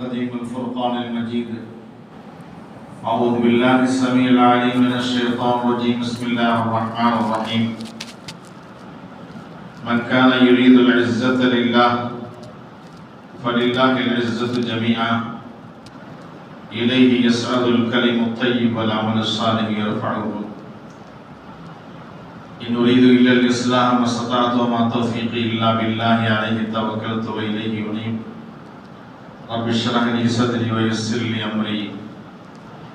القديم الفرقان المجيد. أعوذ بالله السميع العليم من الشيطان الرجيم. بسم الله الرحمن الرحيم. من كان يريد العزة لله فلله العزة جميعا. إليه يسعد الكلم الطيب والعمل الصالح يرفعه. إن أريد إلا الإصلاح ما استطعت وما توفيقي إلا بالله عليه توكلت وإليه رب اشرح لي صدري ويسر لي أمري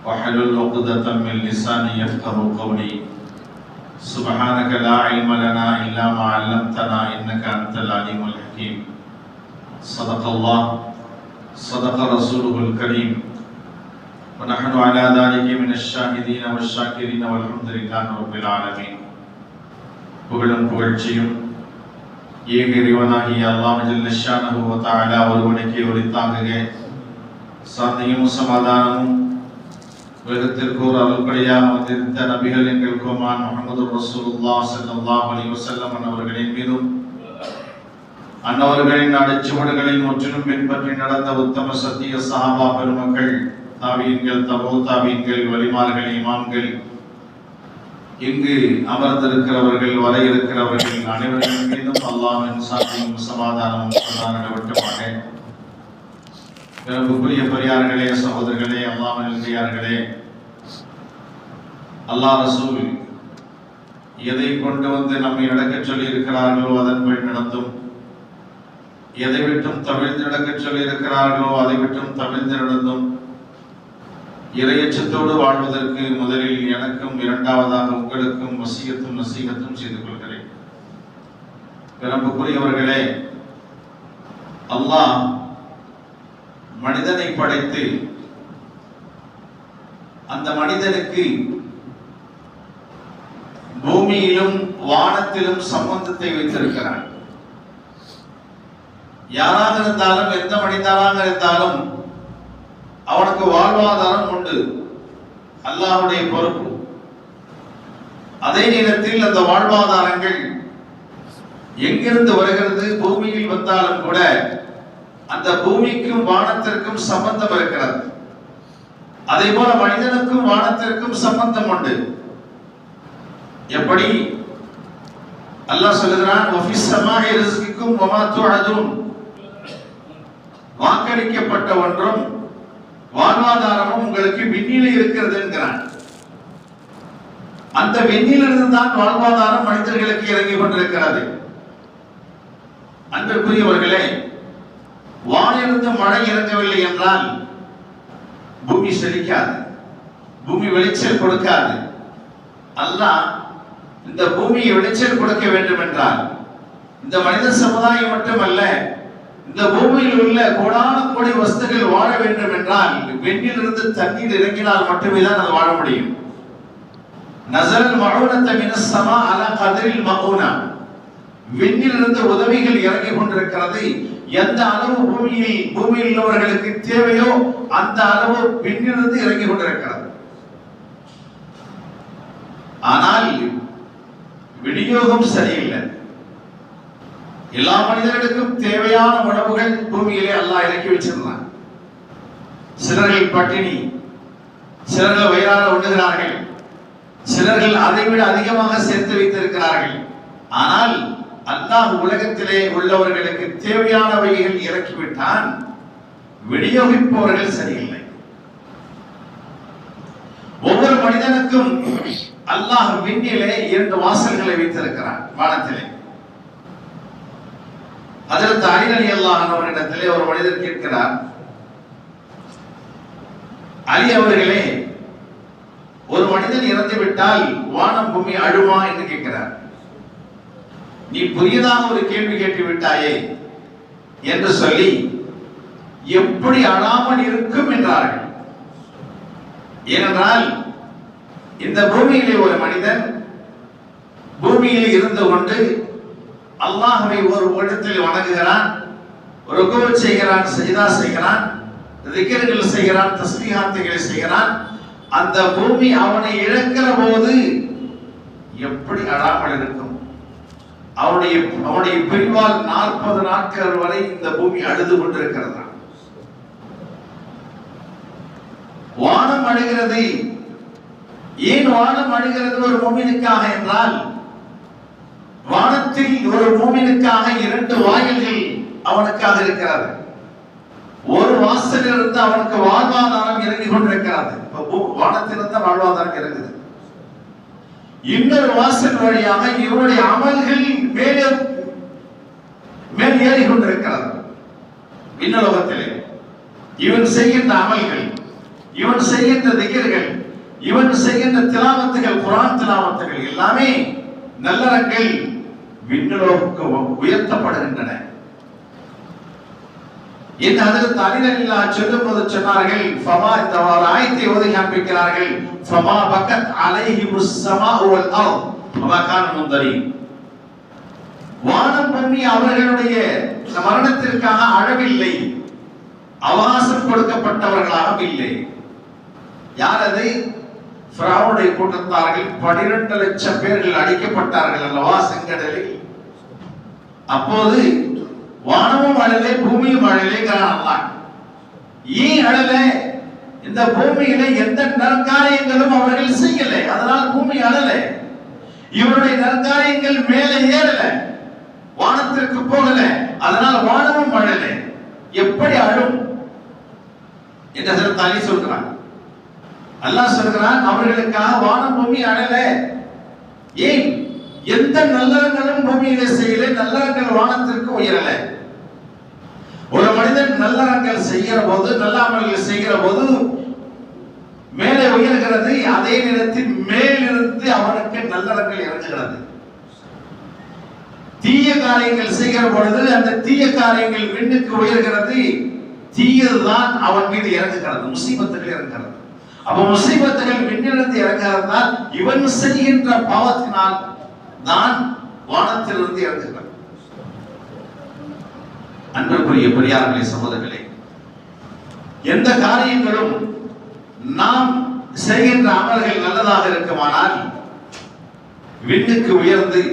واحلل عقدة من لساني يفقه قولي سبحانك لا علم لنا إلا ما علمتنا إنك أنت العليم الحكيم صدق الله صدق رسوله الكريم ونحن على ذلك من الشاهدين والشاكرين والحمد لله رب العالمين புகழும் புகழ்ச்சியும் ஏக இறைவனாகிய அல்லாஹ் ஜல்லஷானஹு வ தஆலா ஒருவனுக்கே உரித்தாகுக சாந்தியும் சமாதானமும் உலகத்திற்கு ஒரு அருள்படியாக வந்திருந்த நபிகள் எங்கள் கோமான் முகமது ரசூலுல்லாஹ் ஸல்லல்லாஹு அலைஹி வஸல்லம் அவர்களின் மீதும் அன்னவர்களின் அடிச்சுவடுகளை முற்றிலும் பின்பற்றி நடந்த உத்தம சத்திய சஹாபா பெருமக்கள் தாவியங்கள் தபோ தாவியங்கள் வலிமார்கள் இமாம்கள் இங்கு அமர்ந்திருக்கிறவர்கள் வர இருக்கிறவர்கள் அனைவரின் மீதும் அல்லாஹின் சாந்தியும் சமாதானமும் நடவட்டமாக பெரும்புக்குரிய பெரியார்களே சகோதரர்களே அல்லாமல் பெரியார்களே அல்லாஹ் ரசூல் எதை கொண்டு வந்து நம்மை நடக்கச் சொல்லி இருக்கிறார்களோ அதன்படி நடந்தும் எதை விட்டும் தவிழ்ந்து நடக்கச் சொல்லி இருக்கிறார்களோ அதை விட்டும் தவிழ்ந்து நடந்தும் இரையச்சத்தோடு வாழ்வதற்கு முதலில் எனக்கும் இரண்டாவதாக உங்களுக்கும் வசியத்தும் நசீகத்தும் செய்து கொள்கிறேன். பிறப்புக்குரியவர்களே அல்லாஹ் மனிதனை படைத்து அந்த மனிதனுக்கு பூமியிலும் வானத்திலும் சம்பந்தத்தை வைத்திருக்கிறான். யாராக இருந்தாலும் எந்த மனிதனாக இருந்தாலும் அவனுக்கு வாழ்வாதாரம் உண்டு. அல்லாஹுடைய பொறுப்பு. அதே நேரத்தில் அந்த வாழ்வாதாரங்கள் எங்கிருந்து வருகிறது? பூமியில் வந்தாலும் கூட அந்த பூமிக்கும் வானத்திற்கும் சம்பந்தம் இருக்கிறது. அதே போல மனிதனுக்கும் வானத்திற்கும் சம்பந்தம் உண்டு. எப்படி? அல்லாஹ் சொல்லுகிறான் வாக்களிக்கப்பட்ட ஒன்றும் வாழ்வாதாரமும் உங்களுக்கு விண்ணிலே இருக்கிறது என்கிறான் அந்த விண்ணிலிருந்து தான் வாழ்வாதாரம் மனிதர்களுக்கு இறங்கி கொண்டிருக்கிறது. அன்பிற்குரியவர்களே வானிலிருந்து மழை இறங்கவில்லை என்றால் பூமி செழிக்காது பூமி வெளிச்சல் கொடுக்காது. அல்லாஹ் இந்த பூமியை வெளிச்சல் கொடுக்க வேண்டும் என்றால் இந்த மனித சமுதாயம் மட்டுமல்ல இந்த பூமியில் உள்ள கோடான கோடி வஸ்துகள் வாழ வேண்டும் என்றால் வெண்ணிலிருந்து தண்ணீர் இறங்கினால் மட்டுமே தான் அது வாழ முடியும். நசல் மகூனத்த மினசமா அல அலா கதிரில் மகூனா விண்ணிலிருந்து உதவிகள் இறங்கி கொண்டிருக்கிறது எந்த அளவு பூமியில் பூமியில் உள்ளவர்களுக்கு தேவையோ அந்த அளவு விண்ணிலிருந்து இறங்கி கொண்டிருக்கிறது. ஆனால் விநியோகம் சரியில்லை. எல்லா மனிதர்களுக்கும் தேவையான உணவுகள் பூமியிலே அல்லாஹ் இறக்கி வச்சிருந்தான். சிலர்கள் பட்டினி சிலர்கள் வயிறார உண்ணுகிறார்கள். சிலர்கள் அதை விட அதிகமாக சேர்த்து வைத்திருக்கிறார்கள். ஆனால் அல்லாஹ் உலகத்திலே உள்ளவர்களுக்கு தேவையானவைகள் இறக்கிவிட்டான். விநியோகிப்பவர்கள் சரியில்லை. ஒவ்வொரு மனிதனுக்கும் அல்லாஹ் விண்ணிலே இரண்டு வாசல்களை வைத்திருக்கிறான் வானத்திலே. அதற்கு அலி அல்லாஹ் அவர்களிடத்திலே ஒரு மனிதர் கேட்கிறார் அலி அவர்களே ஒரு மனிதன் இறந்து விட்டால் வானம் பூமி அழுமா? என்று கேட்கிறார். நீ புதியதாக ஒரு கேள்வி கேட்டு விட்டாயே? என்று சொல்லி எப்படி அழாமல் இருக்கும்? என்றார்கள். ஏனென்றால் இந்த பூமியிலே ஒரு மனிதன் பூமியில் இருந்து கொண்டு அல்லாஹ்வை ஒரு இடத்தில் வணங்குகிறான் ருக்குவ செய்கிறான் சஜிதா செய்கிறான் ரிக்கர்கள் செய்கிறான் தஸ்மீகாத்துகளை செய்கிறான். அந்த பூமி அவனை இழக்கிற போது எப்படி அழாமல் இருக்கும்? அவனுடைய அவனுடைய பிரிவால் நாற்பது நாட்கள் வரை இந்த பூமி அழுது கொண்டிருக்கிறதா? வானம் அழுகிறது. ஏன் வானம் அழுகிறது ஒரு பூமினுக்காக என்றால் வானத்தில் ஒரு மூமினுக்காக இரண்டு வாயில்கள் அவனுக்காக இருக்கிறது. ஒரு வாசலிலிருந்து அவனுக்கு வாழ்வாதாரம் இறங்கி கொண்டிருக்கிறது. வானத்திலிருந்து வாழ்வாதாரம் இறங்குது. இன்னொரு வாசல் வழியாக இவருடைய அமல்கள் மேலே மேல் ஏறி கொண்டிருக்கிறது. விண்ணுலகத்திலே இவன் செய்கின்ற அமல்கள் இவன் செய்கின்ற திகர்கள் இவன் செய்கின்ற திலாவத்துகள் குரான் திலாவத்துகள் எல்லாமே நல்லறங்கள். விண்ணுலகுக்கு உயர்த்தப்படுகின்றன. இந்த அதில் அலிலல்லா சொல்லும் போது சொன்னார்கள் ஃபமா இந்த ஆயத்தை ஓதி காண்பிக்கிறார்கள். ஃபமா பக்கத் அலைஹி முஸ்ஸமா உல் அர் ஃபமா கான முந்தரி. வானம் பண்ணி அவர்களுடைய மரணத்திற்காக அழவில்லை. அவகாசம் கொடுக்கப்பட்டவர்களாக இல்லை. யார் அதை? ஃபிரௌனுடைய கூட்டத்தார்கள் 12 லட்சம் பேர்கள் அடிக்கப்பட்டார்கள் அல்லவா செங்கடலில்? அப்போது வானமும் அழலே பூமியும் அழலே காணலாம் ஏன் அழலே? இந்த பூமியில எந்த நற்காரியங்களும் அவர்கள் செய்யல. அதனால் பூமி அழல. இவருடைய நற்காரியங்கள் மேலே ஏறல. வானத்திற்கு போகல. அதனால் வானமும் அழல. எப்படி அழும்? என்று சில அலி சொல்கிறான் அல்லாஹ் சொல்கிறான் அவர்களுக்காக வானம் பூமி அழல ஏன்? எந்த நல்லறங்களும் பூமியில செய்யல நல்லறங்கள் வானத்திற்கு உயரல. ஒரு மனிதன் நல்லறங்கள் செய்கிற போது நல்ல அமல்கள் செய்கிற போது மேலே உயர்கிறது அதே நேரத்தில் மேலிருந்து அவனுக்கு நல்லறங்கள் இறங்குகிறது. தீய காரியங்கள் செய்கிற பொழுது அந்த தீய காரியங்கள் விண்ணுக்கு உயர்கிறது. தீயதுதான் அவன் மீது இறங்குகிறது முசீபத்துகள் இறங்குகிறது. அப்ப முசீபத்துகள் விண்ணிலிருந்து இறங்குகிறதால் இவன் செய்கின்ற பாவத்தினால் நான் வானத்திலிருந்து இறங்குகிறேன். அன்பிற்குரிய பெரியார்களே சகோதரர்களே எந்த காரியங்களும் நாம் செய்கின்ற அமல்கள் நல்லதாக இருக்குமானால் விண்ணுக்கு உயர்ந்து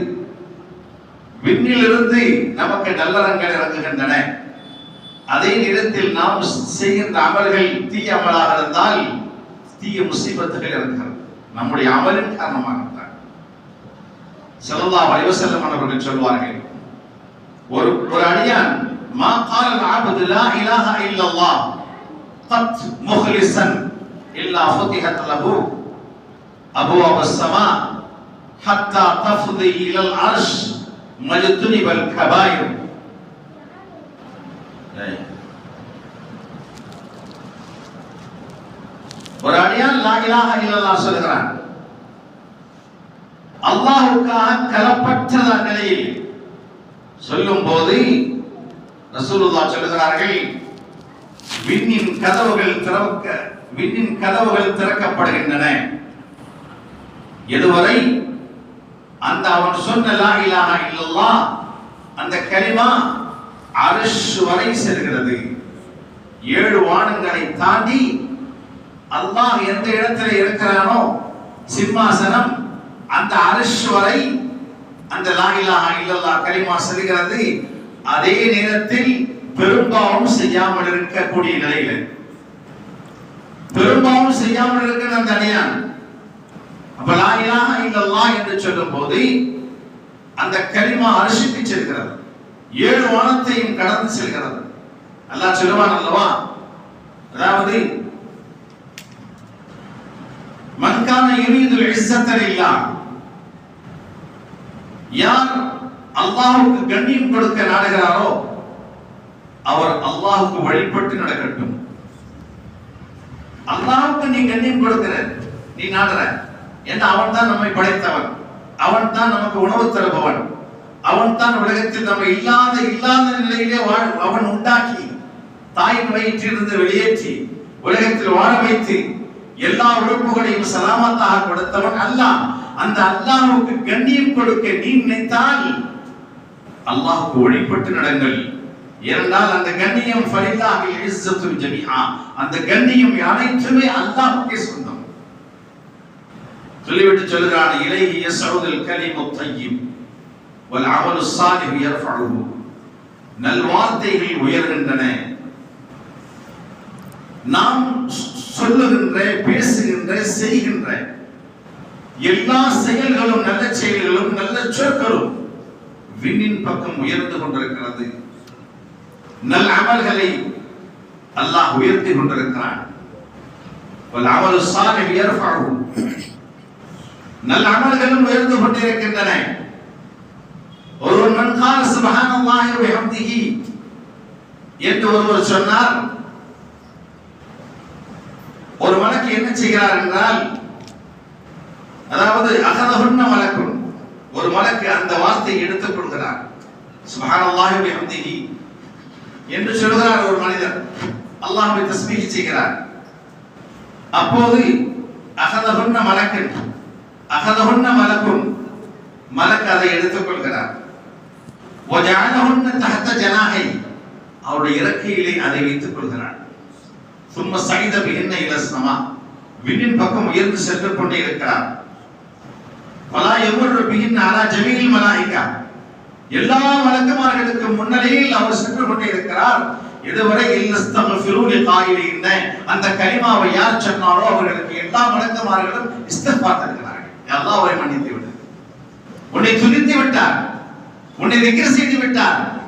விண்ணிலிருந்து நமக்கு நல்லறங்கள் இறங்குகின்றன. அதே நேரத்தில் நாம் செய்கின்ற அமல்கள் தீய அமலாக இருந்தால் தீய முசீபத்துகள் இறங்குகிறது நம்முடைய அமலின் காரணமாகத்தான் ஸல்லல்லாஹு அலைஹி வஸல்லம் அவர்கள் சொல்வார்கள் ஒரு ஒரு அடியான் மா قال العبد لا اله الا الله قط مخلصا الا فتحت له ابواب السماء حتى تفضي الى العرش مجتنب الكبائر ஒரு அடியான் லாகிலாக இல்லல்லா இல்லல்லாஹ் சொல்கிறான் அல்லாஹ்வுக்காக கலப்பற்ற நிலையில் சொல்லும் போது ரசூலுல்லா சொல்லுகிறார்கள் விண்ணின் கதவுகள் திறக்க விண்ணின் கதவுகள் திறக்கப்படுகின்றன. எதுவரை? அந்த அவன் சொன்ன லா இலாஹ அந்த கலிமா அரசு வரை செல்கிறது. ஏழு வானங்களை தாண்டி அல்லாஹ் எந்த இடத்துல இருக்கிறானோ சிம்மாசனம் அந்த அரிஷ் வரை அந்த லாகிலா இல்லல்லா கலிமா செல்கிறது அதே நேரத்தில் பெரும்பாலும் செய்யாமல் இருக்கக்கூடிய நிலையில. பெரும்பாலும் செய்யாமல் இருக்கிற அந்த அடியான் அப்ப லா இல்லல்லா என்று சொல்லும் போது அந்த கலிமா அரிசிக்கு செல்கிறது. ஏழு வானத்தையும் கடந்து செல்கிறது. அல்லாஹ் சொல்லுவான் அல்லவா? அதாவது மன்கான யுரீதுல் இஸ்ஸத்தல் இல்லா யார் அல்லாஹ்வுக்கு கண்ணியம் கொடுக்க நாடுகிறாரோ அவர் அல்லாஹ்வுக்கு வழிபட்டு நடக்கட்டும். அல்லாஹ்வுக்கு நீ கண்ணியம் கொடுக்கிற நீ நாடுற. ஏன்னா அவன் தான் நம்மை படைத்தவன். அவன் தான் நமக்கு உணவு தருபவன். அவன் தான் உலகத்தில் நம்ம இல்லாத இல்லாத நிலையிலே வாழ் அவன் உண்டாக்கி தாயின் வயிற்றிலிருந்து வெளியேற்றி உலகத்தில் வாழ வைத்து எல்லா உறுப்புகளையும் சலாமத்தாக கொடுத்தவன் அல்லாஹ். அந்த அல்லாஹ்வுக்கு கண்ணியம் கொடுக்க நீ நினைத்தால் அல்லாஹ்வுக்கு வழிபட்டு நடங்கள். ஏனென்றால் அந்த கண்ணியம் ஃபலில்லாஹில் இஸ்ஸத்து ஜமீஆ. அந்த கண்ணியம் அனைத்துமே அல்லாஹ்வுக்கே சொந்தம். சொல்லிவிட்டு சொல்கிறான் இலைஹி யஸ்ஊதுல் கலிமு தய்யிப் வல் அமலு ஸாலிஹு யர்ஃபஉஹு நல்வார்த்தைகள் உயர்கின்றன. நாம் சொல்லுகின்ற பேசுகின்ற செய்கின்ற எல்லா செயல்களும் நல்ல செயல்களும் நல்ல சொற்களும் விண்ணின் பக்கம் உயர்ந்து கொண்டிருக்கிறது. நல்ல அமல்களை அல்லாஹ் உயர்த்தி கொண்டிருக்கிறான். அமல் சாலை உயர்வாகும் நல்ல அமல்களும் உயர்ந்து கொண்டிருக்கின்றன. ஒருவர் மன்கால சுபஹானல்லாஹி வஹம்திஹி என்று ஒருவர் சொன்னார் ஒரு மலக்கு என்ன செய்கிறார் என்றால் அதாவது அகதகுன்ன மலக்கும் ஒரு மலக்கு அந்த வார்த்தையை எடுத்துக் கொள்கிறார். சுபஹானல்லாஹி ஹம்திஹி என்று சொல்கிறார் ஒரு மனிதர். அல்லாஹ்வை தஸ்பீஹ் செய்கிறார். அப்போது அகதகுன்ன மலக்கன் அகதகுன்ன மலக்கும் மலக்கு அதை எடுத்துக் கொள்கிறார். ஒஜானகுன்ன தஹத்த ஜனாகை அவருடைய இறக்கையிலே அதை வைத்துக் கொள்கிறார். சும்ம சைத என்ன இலசனமா? விண்ணின் பக்கம் உயர்ந்து சென்று கொண்டே இருக்கிறார். பலா எவ்வளவு பிகின் ஆனா ஜமீல் மலாய்க்கா எல்லா வழக்கமார்களுக்கு முன்னிலையில் அவர் சென்று கொண்டே இருக்கிறார். இதுவரை காயிலி என்ன? அந்த கலிமாவை யார் சொன்னாரோ அவர்களுக்கு எல்லா வழக்கமார்களும் இஸ்திஃபார் தருகிறார்கள். எல்லாம் அவரை மன்னித்து விடு. உன்னை துணித்து விட்டார். உன்னை திக்ர் செய்து விட்டார்.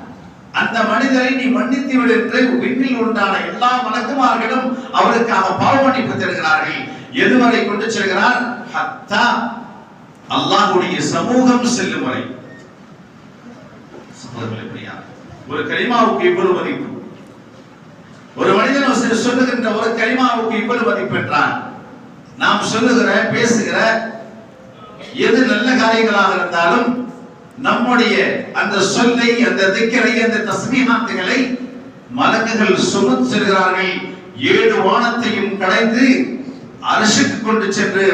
அந்த மனிதரை நீ மன்னித்து விடு என்று விண்ணில் உண்டான எல்லா மலக்குமார்களும் அவருக்காக பாவ தருகிறார்கள். எதுவரை கொண்டு செல்கிறார்? ஹத்தா அல்லாஹுடைய சமூகம் செல்லும் வரை. ஒரு கரிமாவுக்கு இவ்வளவு மதிப்பு. ஒரு மனிதன் ஒரு சொல்லுகின்ற ஒரு கரிமாவுக்கு இவ்வளவு மதிப்பு என்றான் நாம் சொல்லுகிற பேசுகிற எது நல்ல காரியங்களாக இருந்தாலும் நம்முடைய அந்த சொல்லை அந்த திக்கரை அந்த தஸ்மீகாத்துகளை மலக்குகள் சுமந்து செல்கிறார்கள். ஏழு வானத்தையும் கடைந்து அரசுக்கு கொண்டு சென்று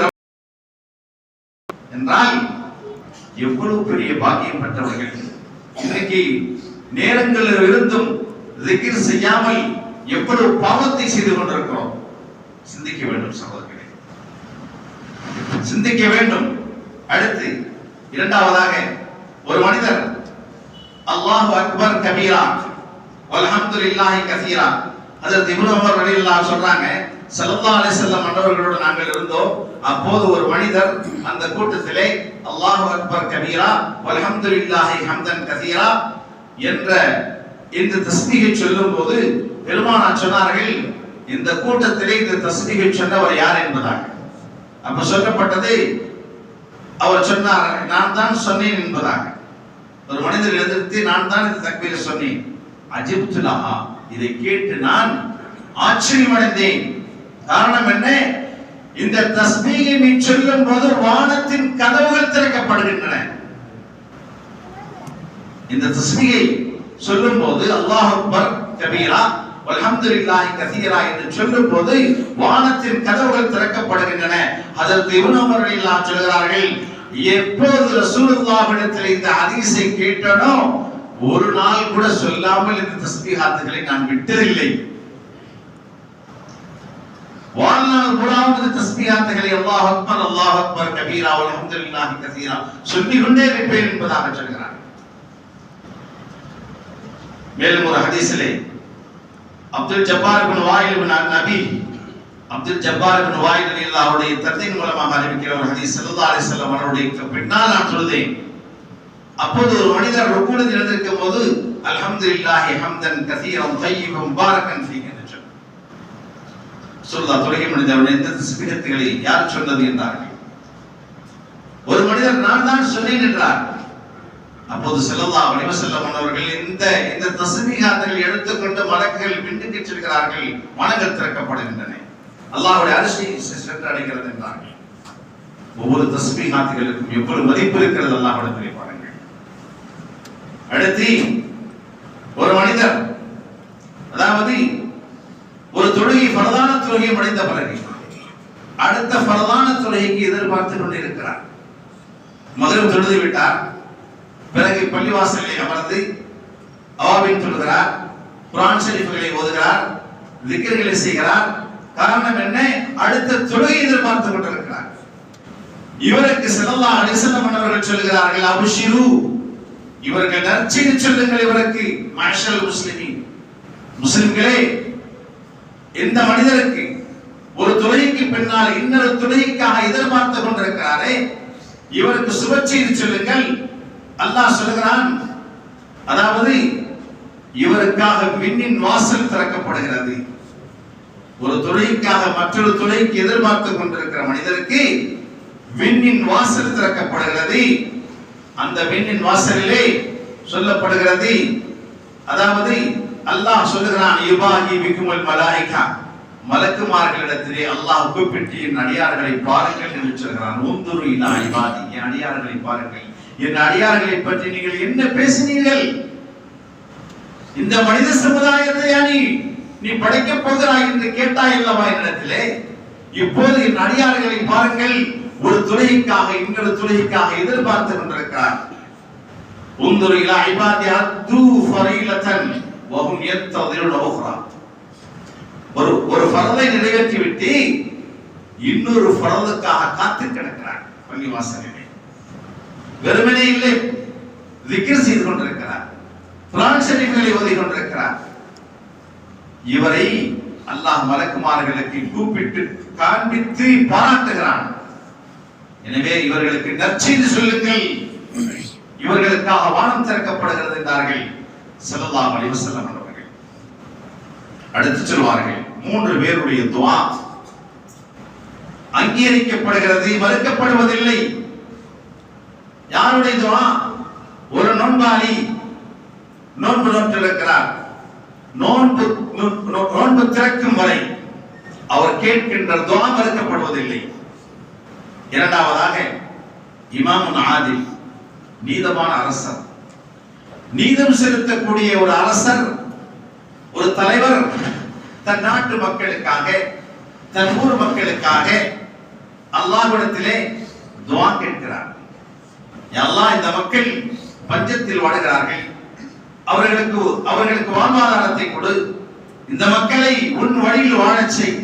என்றால் எவ்வளவு பெரிய பாக்கியம் பெற்றவர்கள். இன்றைக்கு நேரங்களில் இருந்தும் திக்கிர் செய்யாமல் எவ்வளவு பாவத்தை செய்து கொண்டிருக்கிறோம். சிந்திக்க வேண்டும் சகோதரர்களே. சிந்திக்க வேண்டும். அடுத்து இரண்டாவதாக ஒரு மனிதர் அல்லாஹ் அக்பர் கபீரா வல்ஹம்துலில்லாஹி கசீரா அதில் இப்னு உமர் ரலியல்லாஹு சொல்றாங்க ஸல்லல்லாஹு அலைஹி வஸல்லம் மன்னவர்களோடு நாங்கள் இருந்தோம். அப்போது ஒரு மனிதர் அந்த கூட்டத்திலே அல்லாஹு அக்பர் கபீரா வல்ஹம்துலில்லாஹி ஹம்தன் கசீரா என்ற இந்த தஸ்பீகை சொல்லும்போது பெருமானார் சொன்னார்கள் இந்த கூட்டத்திலே இந்த தஸ்பீகை சொன்னவர் யார் என்பதாக. அப்ப சொல்லப்பட்டது அவர் சொன்னார் நான் தான் சொன்னேன் என்பதாக. ஒரு மனிதர் எதிர்த்து நான் தான் இந்த தக்பீரை சொன்னேன். அஜிப்துலஹா இதை கேட்டு நான் ஆச்சரியமடைந்தேன். காரணம் என்ன? இந்த தஸ்மீகை நீ சொல்லும் போது வானத்தின் கதவுகள் திறக்கப்படுகின்றன. இந்த தஸ்மீகை சொல்லும் போது அல்லாஹ் அக்பர் கபீரா அல்ஹம்துலில்லாஹி கசீரா என்று சொல்லும் போது வானத்தின் கதவுகள் திறக்கப்படுகின்றன. அதற்கு இப்னு உமர் சொல்கிறார்கள் எப்போது ரசூலுல்லாவிடத்தில் இந்த ஹதீஸை கேட்டனோ ஒரு நாள் கூட சொல்லாமல் இந்த தஸ்பீஹாத்துகளை நான் விட்டதில்லை. வாழ்நாள் பூராவும் இந்த தஸ்பீஹாத்துகளை அல்லாஹ் அக்பர் அல்லாஹ் அக்பர் கபீரா அல்ஹம்துலில்லாஹி கசீரா சொல்லிக் கொண்டே இருப்பேன் என்பதாக சொல்கிறார். மேலும் ஒரு ஹதீஸிலே அப்துல் ஜப்பார் பின் வாயில் இப்னு நபி அப்துல் ஜப்பார் பின் வாயில் அவருடைய தந்தையின் மூலமாக அறிவிக்கிற ஒரு ஹதீஸ் ஸல்லல்லாஹு அவருடைய பின்னால் நான் சொல்லுதேன். அப்போது ஒரு மனிதர் ருக்குவில் இருந்திருக்கும் போது அல்ஹம்துலில்லாஹி ஹம்தன் கசீரம் தய்யிபன் பாரகன் என்று சொல்லுதா சொல்லா தொழுகை மனிதன் இந்த தஸ்பீகத்துகளை யார் சொன்னது என்றார்கள். ஒரு மனிதர் நான் தான் சொன்னேன் என்றார். அப்போது செல்லல்லா வடிவசல்லம் அவர்கள் இந்த இந்த தஸ்மீகாத்துகள் எடுத்துக்கொண்டு மலக்குகள் விண்ணுக்கு செல்கிறார்கள் மனங்கள் திறக்கப்படுகின்றன. அல்லாஹுடைய அரிசி சென்று அடைகிறது என்றார்கள். ஒவ்வொரு தஸ்மீகாத்துகளுக்கும் எவ்வளவு மதிப்பு இருக்கிறது அல்லாஹ்விடத்திலே பாருங்கள். அடுத்து ஒரு மனிதர் அதாவது ஒரு தொழுகை பரதான தொழுகையை அடைந்த பிறகு அடுத்த பரதான தொழுகைக்கு எதிர்பார்த்து கொண்டிருக்கிறார் மகரம் தொழுது விட்டார். பிறகு பள்ளிவாசலில் அமர்ந்து அவாபின் தொழுகிறார். குரான் ஷரீஃப்களை ஓதுகிறார். திக்கர்களை செய்கிறார். காரணம் என்ன? அடுத்த தொழுகை எதிர்பார்த்து கொண்டிருக்கிறார். இவருக்கு செல்லல்லா அலிசல்லம் அவர்கள் சொல்லுகிறார்கள் அபிஷிரு. இவர்கள் நற்செய்தி சொல்லுங்கள் இவருக்கு. மாஷல் முஸ்லிமி முஸ்லிம்களே எந்த மனிதருக்கு ஒரு துறைக்கு பின்னால் இன்னொரு துறைக்காக எதிர்பார்த்து கொண்டிருக்கிறாரே இவருக்கு சுபச்செய்தி சொல்லுங்கள். அல்லாஹ் சொல்லுகிறான் அதாவது இவருக்காக விண்ணின் வாசல் திறக்கப்படுகிறது. ஒரு துறைக்காக மற்றொரு துறைக்கு எதிர்பார்த்து கொண்டிருக்கிற மனிதருக்கு விண்ணின் வாசல் திறக்கப்படுகிறது. அந்த விண்ணின் வாசலிலே சொல்லப்படுகிறது. அதாவது அல்லாஹ் சொல்லுகிறான் யுபாகி விக்குமல் மலாய்கா. மலக்குமார்களிடத்திலே அல்லாஹ் கூப்பிட்டு என் அடியார்களை பாருங்கள் என்று சொல்கிறான். உந்துரு இலா இபாதி. என் அடியார்களை பாருங்கள். என் அடியார்களை பற்றி நீங்கள் என்ன பேசினீர்கள்? இந்த மனித சமுதாயத்தை அணி நீ படைக்க போகிறாய் என்று கேட்டாய் அல்லவா என்னிடத்திலே இப்போது என் அடியார்களை பாருங்கள் ஒரு துறைக்காக இன்னொரு துறைக்காக எதிர்பார்த்து கொண்டிருக்கிறார். உந்துரு இலா தூ அத்து ஃபரீலத்தன் வஹும் யத்ததிருன உக்ரா ஒரு ஒரு ஃபரதை நிறைவேற்றி விட்டு இன்னொரு ஃபரதுக்காக காத்து கிடக்கிறார் பள்ளிவாசலிலே. வெறுமனே இல்லை திக்ர் செய்து கொண்டிருக்கிறார். குரான் ஷரீஃப்களை ஓதி கொண்டிருக்கிறார். இவரை அல்லாஹ் மலக்குமார்களுக்கு கூப்பிட்டு காண்பித்து பாராட்டுகிறான். எனவே இவர்களுக்கு நற்செய்தி சொல்லுங்கள். இவர்களுக்காக வானம் திறக்கப்படுகிறது என்றார்கள். செல்லலாம் அலைஹி வஸல்லம் அவர்கள். அடுத்து சொல்வார்கள் மூன்று பேருடைய துவா. அங்கீகரிக்கப்படுகிறது மறுக்கப்படுவதில்லை. யாருடைய துவா? ஒரு நோன்பாளி நோன்பு நோற்றிருக்கிறார். நோன்பு நோ- நோன்பு திறக்கும் வரை அவர் கேட்கின்ற துவா மறுக்கப்படுவதில்லை. இரண்டாவதாக இமாமுன் ஆதில் நீதமான அரசர். நீதம் செலுத்தக்கூடிய ஒரு அரசர் ஒரு தலைவர் தன் நாட்டு மக்களுக்காக தன் ஊர் மக்களுக்காக அல்லாஹ்விடத்திலே துவா கேட்கிறார். எல்லாம் இந்த மக்கள் பஞ்சத்தில் வாடுகிறார்கள். அவர்களுக்கு அவர்களுக்கு வாழ்வாதாரத்தை கொடு. இந்த மக்களை உன் வழியில் வாழச் செய்.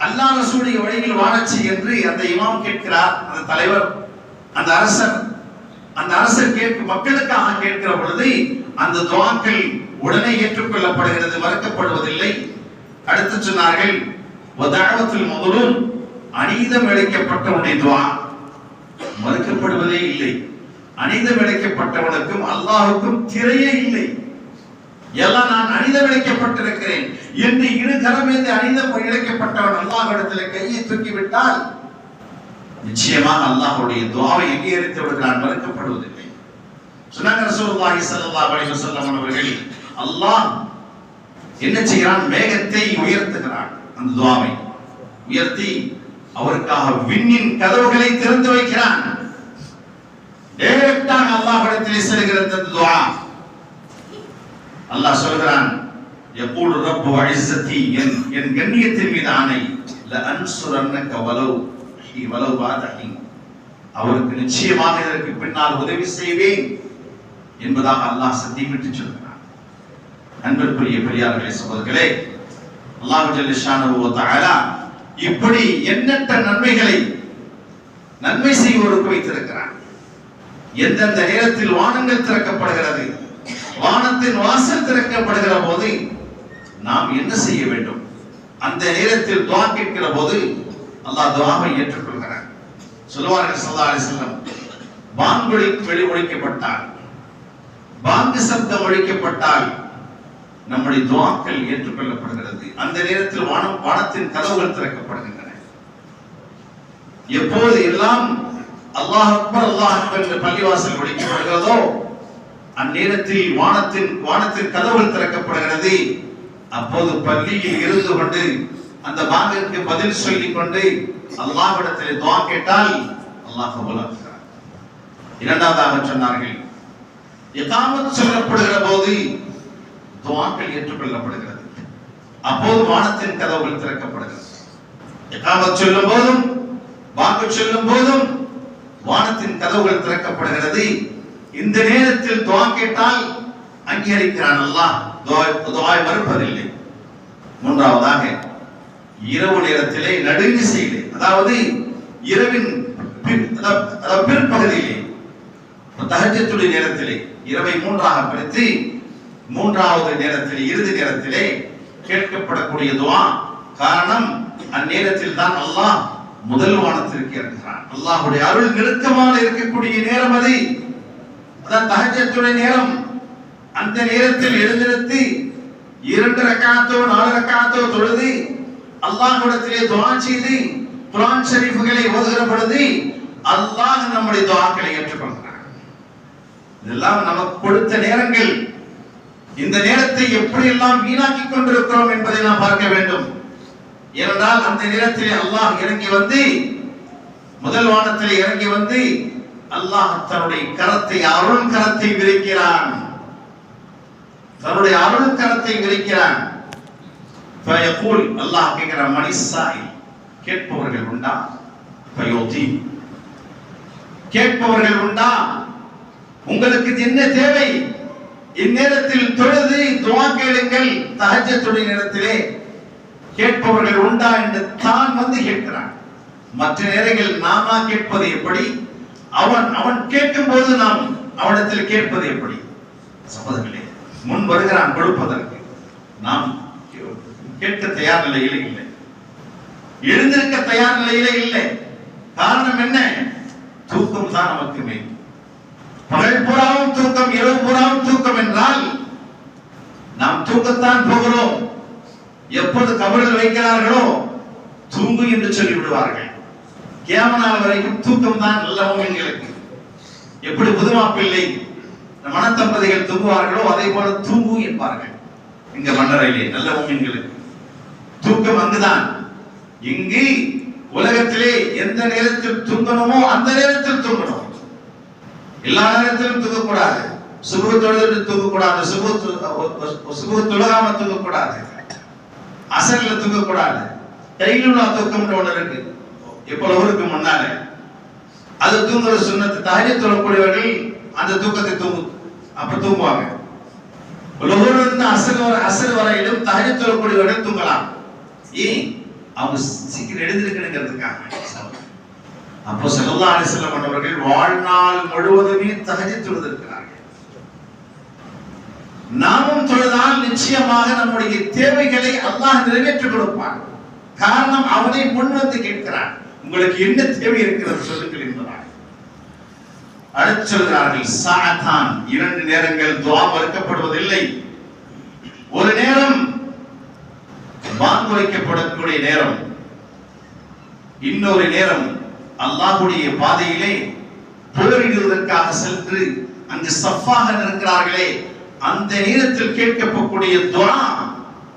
அல்லாஹ் வழியில் வாழச் செய் என்று அந்த இமாம் கேட்கிறார் அந்த தலைவர். அந்த அரசர் அந்த அரசர் கேட்கும் மக்களுக்காக கேட்கிற பொழுது அந்த துவாக்கள் உடனே ஏற்றுக்கொள்ளப்படுகிறது மறுக்கப்படுவதில்லை. அடுத்து சொன்னார்கள் வதாவத்தில் முதலும் அநீதம் இழைக்கப்பட்டவனுடைய துவா. மறுக்கப்படுவதே இல்லை. அநீதம் விளைக்கப்பட்டவனுக்கும் அல்லாஹுக்கும் திரையே இல்லை. எல்லாம் நான் அனிதம் விளைக்கப்பட்டிருக்கிறேன் என்று இரு கரமேந்து அனிதம் இழைக்கப்பட்டவன் அல்லாஹ்விடத்தில் கையை தூக்கி விட்டால் நிச்சயமாக அல்லாஹுடைய துவாவை அங்கீகரித்து நான் மறுக்கப்படுவதில்லை. சொன்னாங்க ரசூலுல்லாஹி ஸல்லல்லாஹு அலைஹி வஸல்லம் அவர்கள் அல்லாஹ் என்ன செய்கிறான்? மேகத்தை உயர்த்துகிறான் அந்த துவாவை. உயர்த்தி அவருக்காக விண்ணின் கதவுகளை திறந்து வைக்கிறான். டைரக்டாக அல்லாஹ்விடத்திலே செல்கிறது அந்த துஆ அல்லாஹ் சொல்கிறான் யகூல் ரப்பு வஇஸ்ஸதி என் என் கண்ணியத்தின் மீது ஆணை ல அன்சுரன்னக வலவ் ஹி வலவ் பாதஹி. அவருக்கு நிச்சயமாக இதற்கு பின்னால் உதவி செய்வேன் என்பதாக அல்லாஹ் சத்தியமிட்டு சொல்கிறான். அன்பிற்குரிய பெரியார்களே சகோதரர்களே அல்லாஹ் ஜல்லிஷானு தஆலா இப்படி எண்ணற்ற நன்மைகளை நன்மை செய்வோருக்கு வைத்திருக்கிறான். எந்தெந்த நேரத்தில் வானங்கள் திறக்கப்படுகிறது வானத்தின் வாசல் திறக்கப்படுகிற போது நாம் என்ன செய்ய வேண்டும்? அந்த நேரத்தில் துவா கேட்கிற போது அல்லாஹ் துவாவை ஏற்றுக்கொள்கிறார் சொல்லுவார்கள் சல்லா அலைஹி வஸல்லம் வெளி ஒழிக்கப்பட்டால் பாங்கு சப்தம் ஒழிக்கப்பட்டால் நம்முடைய துவாக்கள் ஏற்றுக்கொள்ளப்படுகிறது. அந்த நேரத்தில் வானம் வானத்தின் கதவுகள் திறக்கப்படுகின்றன. எப்போது எல்லாம் அல்லாஹ் அக்பர் அல்லாஹ் அக்பர் என்று பள்ளிவாசல் ஒழிக்கப்படுகிறதோ அந்நேரத்தில் வானத்தின் வானத்தின் கதவுகள் திறக்கப்படுகிறது. அப்போது பள்ளியில் இருந்து கொண்டு அந்த பாங்கிற்கு பதில் சொல்லிக் கொண்டு அல்லாஹ்விடத்தில் துவா கேட்டால் அல்லாஹ் கபூலாக்குகிறார் இரண்டாவதாக சொன்னார்கள் எதாமத் சொல்லப்படுகிற போது துவாக்கள் ஏற்றுக்கொள்ளப்படுகிறது. அப்போது வானத்தின் கதவுகள் திறக்கப்படுகிறது. எதாமத் சொல்லும் போதும் வாக்கு சொல்லும் போதும் வானத்தின் கதவுகள் திறக்கப்படுகிறது. இந்த நேரத்தில் துவா கேட்டால் அங்கீகரிக்கிறான் அல்லாஹ். துவாய் மறுப்பதில்லை. மூன்றாவதாக இரவு நேரத்திலே நடுநிசையிலே அதாவது இரவின் பிற்பகுதியிலே தகஜத்துடைய நேரத்திலே இரவை மூன்றாக பிரித்து மூன்றாவது நேரத்திலே இறுதி நேரத்திலே கேட்கப்படக்கூடிய துவா. காரணம் அந்நேரத்தில் தான் அல்லாஹ் முதல் வானத்திற்கு இறங்குகிறான். அல்லாஹுடைய அருள் நெருக்கமாக இருக்கக்கூடிய நேரம் அது. அதான் தகஜத்துடைய நேரம். அந்த நேரத்தில் எழுந்திருத்தி இரண்டு ரக்காத்தோ நாலு ரக்காத்தோ தொழுது அல்லாஹ்விடத்திலே துவா செய்து குர்ஆன் ஷரீஃப்களை ஓதுகிற பொழுது அல்லாஹ் நம்முடைய துவாக்களை ஏற்றுக்கொள்கிறான். இதெல்லாம் நமக்கு கொடுத்த நேரங்கள். இந்த நேரத்தை எப்படியெல்லாம் வீணாக்கி கொண்டிருக்கிறோம் என்பதை நாம் பார்க்க வேண்டும். ஏனென்றால் அந்த நேரத்தில் அல்லாஹ் இறங்கி வந்து முதல் வானத்தில் இறங்கி வந்து அல்லாஹ் தன்னுடைய கரத்தை அருள் கரத்தை விரிக்கிறான். தன்னுடைய அருள் கரத்தை விரிக்கிறான். ஃபயகூல் அல்லாஹ் கேட்கிற மனிசாய் கேட்பவர்கள் உண்டா? ஃபயோதி. கேட்பவர்கள் உண்டா? உங்களுக்கு என்ன தேவை? இந்நேரத்தில் தொழுது துவா கேளுங்கள் தகஜத்துடைய நேரத்திலே கேட்பவர்கள் உண்டா என்று தான் வந்து கேட்கிறான். மற்ற நேரங்களில் நாமா கேட்பது எப்படி? அவன் அவன் கேட்கும் போது நாம் அவனிடத்தில் கேட்பது எப்படி? சபதங்களே முன் வருகிறான் கொடுப்பதற்கு. நாம் கேட்க தயார் நிலையில இல்லை. எழுந்திருக்க தயார் நிலையில இல்லை. காரணம் என்ன? தூக்கம் தான் நமக்கு மெயின் பகல் பூராவும் தூக்கம் இரவு பூராவும் தூக்கம் என்றால் நாம் தூக்கத்தான் போகிறோம். எப்போது கபரில் வைக்கிறார்களோ தூங்கு என்று சொல்லி விடுவார்கள் கேம நாள் வரைக்கும் தூக்கம் தான் நல்ல மோமின்களுக்கு எப்படி புதுமாப்பிள்ளை மனத்தம்பதிகள் தூங்குவார்களோ அதே போல தூங்கு என்பார்கள். இங்க மன்னரையிலே நல்ல மோமின்களுக்கு தூக்கம் அங்குதான். இங்கு உலகத்திலே எந்த நேரத்தில் தூங்கணுமோ அந்த நேரத்தில் தூங்கணும். எல்லா நேரத்திலும் தூங்கக்கூடாது. சுபு தூங்கக்கூடாது. சுபு சுபு தொழுகாம தூங்கக்கூடாது. அசல்ல தூங்கக்கூடாது. கையிலுள்ள தூக்கம்னு ஒண்ணு இருக்கு. இப்போ லோகருக்கு முன்னால. அது தூங்குற சுண்ணத்து தாரிய தொழக்கூடியவர்கள் அந்த தூக்கத்தை தூங்கு அப்ப தூங்குவாங்க. லோகர் அசல் வர அசல் வரையிலும் தாரிய தொழக்கூடியவர்கள் தூங்கலாம். ஏன்? அவங்க சீக்கிரம் எழுந்திருக்கணுங்கிறதுக்காக. அப்போ செல்லா அலிசல்லம் அவர்கள் வாழ்நாள் முழுவதுமே தகஜி தொழுதிருக்கிறார்கள் நாமும் தொழுதால் நிச்சயமாக நம்முடைய தேவைகளை அல்லாஹ் நிறைவேற்றிக் கொடுப்பான். காரணம் அவனை முன் வந்து கேட்கிறான். உங்களுக்கு என்ன தேவை இருக்கிறது சொல்லுங்கள் என்பதாக அடுத்து சொல்கிறார்கள் சாத்தான். இரண்டு நேரங்கள் துவா மறுக்கப்படுவதில்லை. ஒரு நேரம் வாங்குரைக்கப்படக்கூடிய நேரம். இன்னொரு நேரம் அல்லாஹுடைய பாதையிலே போரிடுவதற்காக சென்று அங்கு சஃபாக இருக்கிறார்களே அந்த நேரத்தில் கேட்கப்படக்கூடிய துவா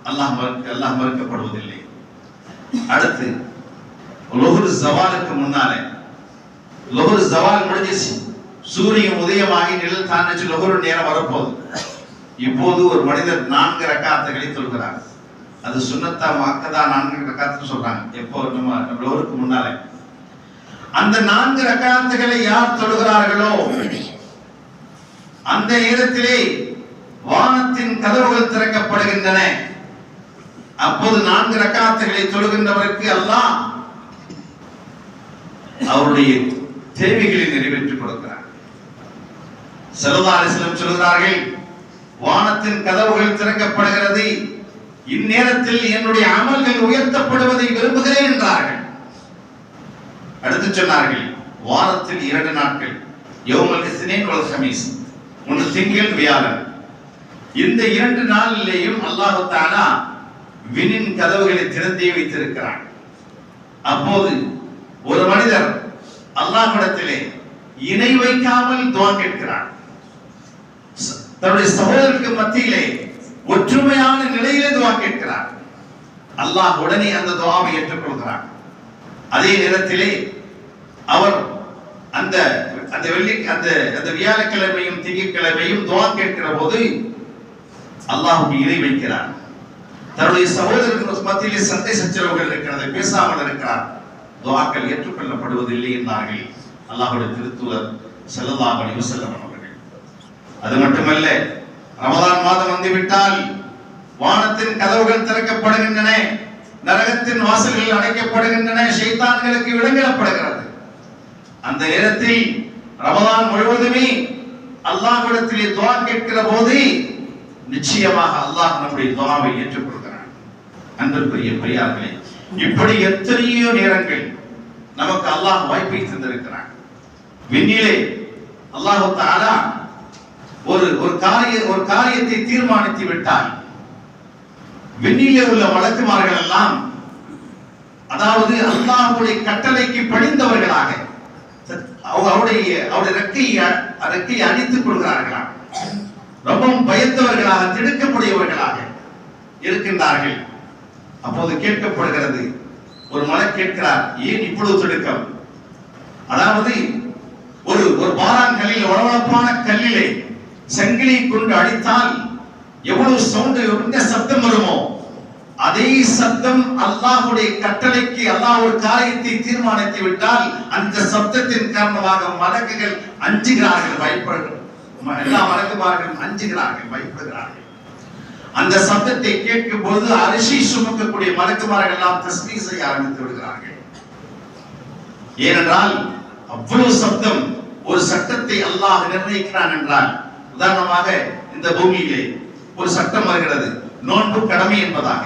அல்லாஹ் மறுக்க அல்லாஹ் மறுக்கப்படுவதில்லை. அடுத்து லொஹர் ஜவாலுக்கு முன்னாலே லொஹர் ஜவால் முடிஞ்சிச்சு. சூரியன் உதயமாகி நிழல் தாண்டிச்சு லொஹர் நேரம் வரப்போகுது. இப்போது ஒரு மனிதர் நான்கு ரக்காத்துகளை சொல்கிறார் அது சுண்ணத்தா வாக்கதா நான்கு ரக்காத்துன்னு சொல்றாங்க. எப்போ நம்ம நம்ம லொஹருக்கு முன்னாலே. அந்த நான்கு ரக்காத்துகளை யார் தொழுகிறார்களோ அந்த நேரத்திலே வானத்தின் கதவுகள் திறக்கப்படுகின்றன. அப்போது நான்கு ரக்காத்துகளை தொழுகின்றவருக்கு அல்லாஹ் அவருடைய தேவைகளை நிறைவேற்றிக் கொடுக்கிறார். செல்லல்லா அலிஸ்லம் சொல்கிறார்கள் வானத்தின் கதவுகள் திறக்கப்படுகிறது. இந்நேரத்தில் என்னுடைய அமல்கள் உயர்த்தப்படுவதை விரும்புகிறேன் என்றார்கள். அடுத்து சொன்னார்கள் வாரத்தில் இரண்டு நாட்கள் யோமல் இஸ்னேன் வல் ஹமீஸ். ஒன்று திங்கள் வியாழன் இந்த இரண்டு நாளிலேயும் அல்லாஹு வினின் கதவுகளை திறந்தே வைத்திருக்கிறான். அப்போது ஒரு மனிதர் அல்லாஹிடத்திலே இணை வைக்காமல் துவா கேட்கிறார் தன்னுடைய சகோதரருக்கு மத்தியிலே ஒற்றுமையான நிலையிலே துவா கேட்கிறார் அல்லாஹ் உடனே அந்த துவாவை ஏற்றுக்கொள்கிறார் அதே நேரத்திலே அவர் அந்த அந்த வெள்ளி அந்த அந்த வியாழக்கிழமையும் திங்கட்கிழமையும் துவா கேட்கிற போது அல்லாஹுக்கு இணை வைக்கிறார் தன்னுடைய சகோதரர்கள் மத்தியிலே சண்டை சச்சரவுகள் இருக்கிறது பேசாமல் இருக்கிறார். துவாக்கள் ஏற்றுக்கொள்ளப்படுவதில்லை என்றார்கள் அல்லாஹுடைய திருத்துவர் செல்லலாம் அலைஹி செல்லவன் அவர்கள். அது மட்டுமல்ல ரமதான் மாதம் வந்துவிட்டால் வானத்தின் கதவுகள் திறக்கப்படுகின்றன நரகத்தின் வாசல்கள் அடைக்கப்படுகின்றன சைத்தான்களுக்கு விலங்கிடப்படுகிறது அந்த நேரத்தில் ரமதான் முழுவதுமே அல்லாஹ்விடத்திலே துவா கேட்கிற போது நிச்சயமாக அல்லாஹ் நம்முடைய துவாவை ஏற்றுக்கொள்கிறான் அன்பிற்குரிய பெரியார்களே இப்படி எத்தனையோ நேரங்கள் நமக்கு அல்லாஹ் வாய்ப்பை தந்திருக்கிறான். விண்ணிலே அல்லாஹு தாலா ஒரு ஒரு காரிய ஒரு காரியத்தை தீர்மானித்து விட்டால் விண்ணிலே உள்ள வழக்குமார்கள் எல்லாம் அதாவது அல்லாஹுடைய கட்டளைக்கு பணிந்தவர்களாக அவருடைய அவருடைய ரெக்கையை ரெக்கையை அடித்துக் கொள்கிறார்களாம். ரொம்பவும் பயந்தவர்களாக திடுக்கக்கூடியவர்களாக இருக்கின்றார்கள். அப்போது கேட்கப்படுகிறது ஒரு மலை கேட்கிறார் ஏன் இவ்வளவு திடுக்கம்? அதாவது ஒரு ஒரு பாறாங்கல்லில் வளவளப்பான கல்லிலே சங்கிலி கொண்டு அடித்தால் எவ்வளவு சவுண்டு என்ன சப்தம் வருமோ அதே சப்தம் அல்லாஹ்வுடைய கட்டளைக்கு அல்லாஹ் ஒரு காரியத்தை தீர்மானித்து விட்டால் அந்த சப்தத்தின் காரணமாக மலக்குகள் அஞ்சுகிறார்கள் பயப்படுகிறார்கள். எல்லா மலக்குமார்களும் அஞ்சுகிறார்கள் பயப்படுகிறார்கள் அந்த சப்தத்தை கேட்கும் போது அரிசி சுமக்கக்கூடிய மலக்குமார்கள் எல்லாம் தஸ்மீ செய்ய ஆரம்பித்து விடுகிறார்கள். ஏனென்றால் அவ்வளவு சப்தம் ஒரு சட்டத்தை அல்லாஹ் நிர்ணயிக்கிறான் என்றால் உதாரணமாக இந்த பூமியிலே ஒரு சட்டம் வருகிறது நோன்பு கடமை என்பதாக.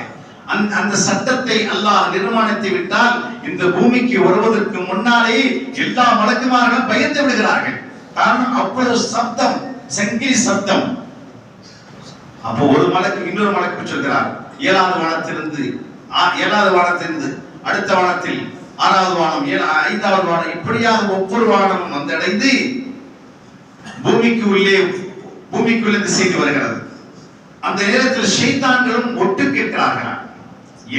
அந்த அந்த சட்டத்தை அல்லாஹ் நிர்மாணித்து விட்டால் இந்த பூமிக்கு வருவதற்கு முன்னாலே எல்லா மலக்குமார்களும் பயந்து விடுகிறார்கள். காரணம் அப்போ சப்தம் செங்கிலி சப்தம். அப்போ ஒரு மலைக்கு இன்னொரு மலைக்கு சொல்கிறார் ஏழாவது வானத்திலிருந்து ஏழாவது வானத்திலிருந்து அடுத்த வானத்தில் ஆறாவது வானம் ஐந்தாவது வானம் இப்படியாக ஒவ்வொரு வானமும் வந்தடைந்து பூமிக்கு உள்ளே பூமிக்குள்ளே செய்தி வருகிறது. அந்த நேரத்தில் சைத்தான்களும் ஒட்டு கேட்கிறார்கள்.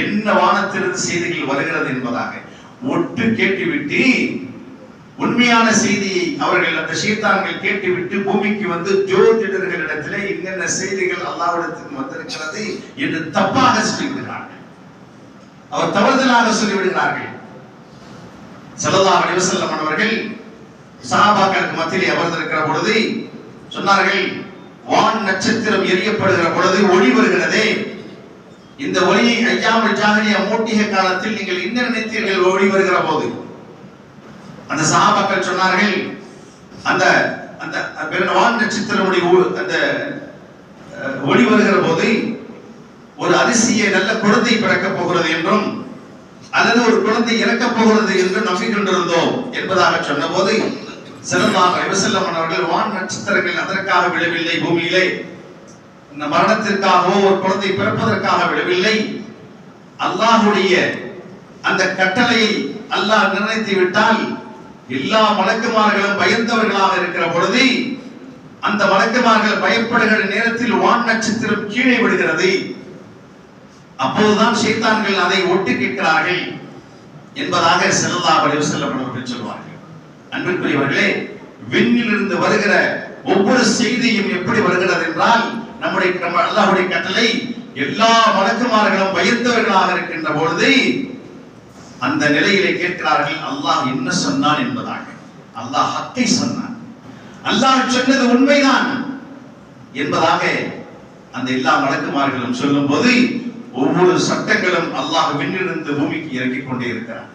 என்ன வானத்திலிருந்து செய்திகள் வருகிறது என்பதாக. ஒட்டு கேட்டுவிட்டு உண்மையான செய்தியை அவர்கள் அந்த சீர்தான்கள் கேட்டுவிட்டு பூமிக்கு வந்து ஜோதிடர்களிடத்திலே என்னென்ன செய்திகள் அல்லாவிடத்துக்கு வந்திருக்கிறது என்று தப்பாக சொல்லிவிடுகிறார்கள். அவர் தவறுதலாக சொல்லிவிடுகிறார்கள். செல்லதா அலைஹி அவர்கள் சகாபாக்களுக்கு மத்தியிலே அமர்ந்திருக்கிற பொழுது சொன்னார்கள் வான் நட்சத்திரம் எரியப்படுகிற பொழுது ஒளி வருகிறதே. இந்த ஒளியை ஐயாமல் ஜாகலியா மூட்டிய காலத்தில் நீங்கள் என்ன நினைத்தீர்கள்? ஒளி வருகிற போது. அந்த சகாபாக்கள் சொன்னார்கள் அந்த அந்த பிற- வான் நட்சத்திரமுடைய அந்த ஒளி வருகிற போது ஒரு அரிசியை நல்ல குழந்தை பிறக்கப் போகிறது என்றும் அல்லது ஒரு குழந்தை இறக்கப் போகிறது என்று நம்பிக்கொண்டிருந்தோம் என்பதாக சொன்னபோது சிறந்தாக விவசல்லம் அவர்கள் வான் நட்சத்திரங்கள் அதற்காக விழவில்லை பூமியிலே. இந்த மரணத்திற்காகவோ ஒரு குழந்தை பிறப்பதற்காக விடவில்லை அல்லாஹுடைய அந்த கட்டளையை அல்லாஹ் நிர்ணயித்து விட்டால் எல்லா மலக்குமார்களும் பயந்தவர்களாக இருக்கிற பொழுது அந்த மலக்குமார்கள் பயப்படுகிற நேரத்தில் வான் நட்சத்திரம் கீழே விடுகிறது அப்போதுதான் சைத்தான்கள் அதை ஒட்டு கேட்கிறார்கள் என்பதாக செல்லா வடிவு வஸல்லம் சொல்வார்கள். அன்பிற்குரியவர்களே விண்ணிலிருந்து வருகிற ஒவ்வொரு செய்தியும் எப்படி வருகிறது என்றால் நம்முடைய நம்ம அல்லாஹுடைய கட்டளை எல்லா மலக்குமார்களும் பயந்தவர்களாக இருக்கின்ற பொழுது அந்த நிலையிலே கேட்கிறார்கள் அல்லாஹ் என்ன சொன்னான் என்பதாக. அல்லாஹ் ஹக்கை சொன்னான். அல்லாஹ் சொன்னது உண்மைதான் என்பதாக அந்த எல்லா மலக்குமார்களும் சொல்லும்போது ஒவ்வொரு சட்டங்களும் அல்லாஹ் விண்ணிருந்து பூமிக்கு இறக்கிக் கொண்டே இருக்கிறார்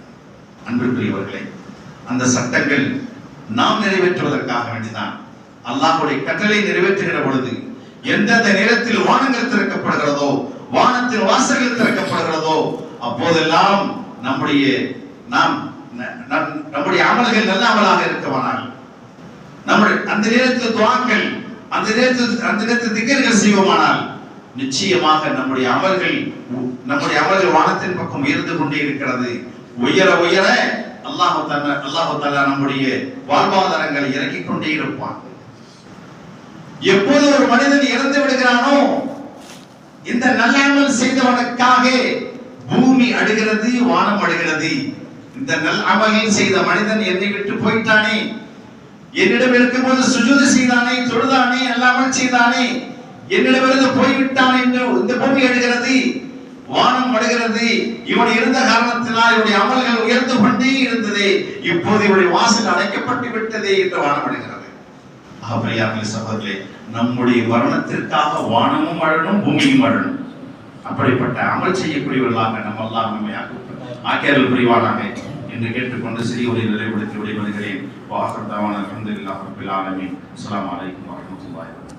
அன்பிற்குரியவர்களே அந்த சட்டங்கள் நாம் நிறைவேற்றுவதற்காக வேண்டிதான். அல்லாஹுடைய கட்டளை நிறைவேற்றுகிற பொழுது எந்தெந்த நேரத்தில் வானங்கள் திறக்கப்படுகிறதோ வானத்தின் வாசல்கள் திறக்கப்படுகிறதோ அப்போதெல்லாம் நம்முடைய நாம் ந- நம்- நம்முடைய அமல்கள் நல்ல அமலாக இருக்கவானால் நம்முடைய அந்த நேரத்தில் துவாக்கள் அந்த நேரத்தில் அந்த நேரத்தில் திகர்கள் செய்வோமானால் நிச்சயமாக நம்முடைய அமல்கள் நம்முடைய அமல்கள் வானத்தின் பக்கம் உயர்ந்து கொண்டே இருக்கிறது. உயர உயர அல்லாஹ் தன்ன அல்லாஹு தல்லா நம்முடைய வாழ்வாதாரங்களை இறக்கிக் கொண்டே இருப்பான். எப்போது ஒரு மனிதன் இறந்து விடுகிறானோ இந்த நல்ல அமல் செய்தவனுக்காக பூமி அடுகிறது வானம் அடுகிறது இந்த நல் அமலில் செய்த மனிதன் என்னை விட்டு போயிட்டானே. என்னிடம் இருக்கும்போது சுஜூது செய்தானே தொழுதானே அல்லாமல் செய்தானே. என்னிடமிருந்து போய்விட்டான் என்று இந்த பூமி அடுகிறது வானம் அடுகிறது இவன் இருந்த காரணத்தினால் இவனுடைய அமல்கள் உயர்ந்து கொண்டே இருந்ததே. இப்போது இவனுடைய வாசல் அடைக்கப்பட்டு விட்டதே என்று வானம் அடுகிறது ஆபரியார்களே சகோதரே நம்முடைய மரணத்திற்காக வானமும் அழணும் பூமியும் அழணும். அப்படிப்பட்ட அமல் செய்யக்கூடியவர்களாக நம்ம எல்லாம் நம்மையாக ஆக்கியர்கள் புரிவானாக? என்று கேட்டுக்கொண்டு சிறிய உரை நிறைவுபடுத்தி விடைபெறுகிறேன். வாகர் தவான அலமதுல்லா ரபில் ஆலமீன். அஸ்ஸலாமு அலைக்கும் வரஹ்மத்துல்லாஹி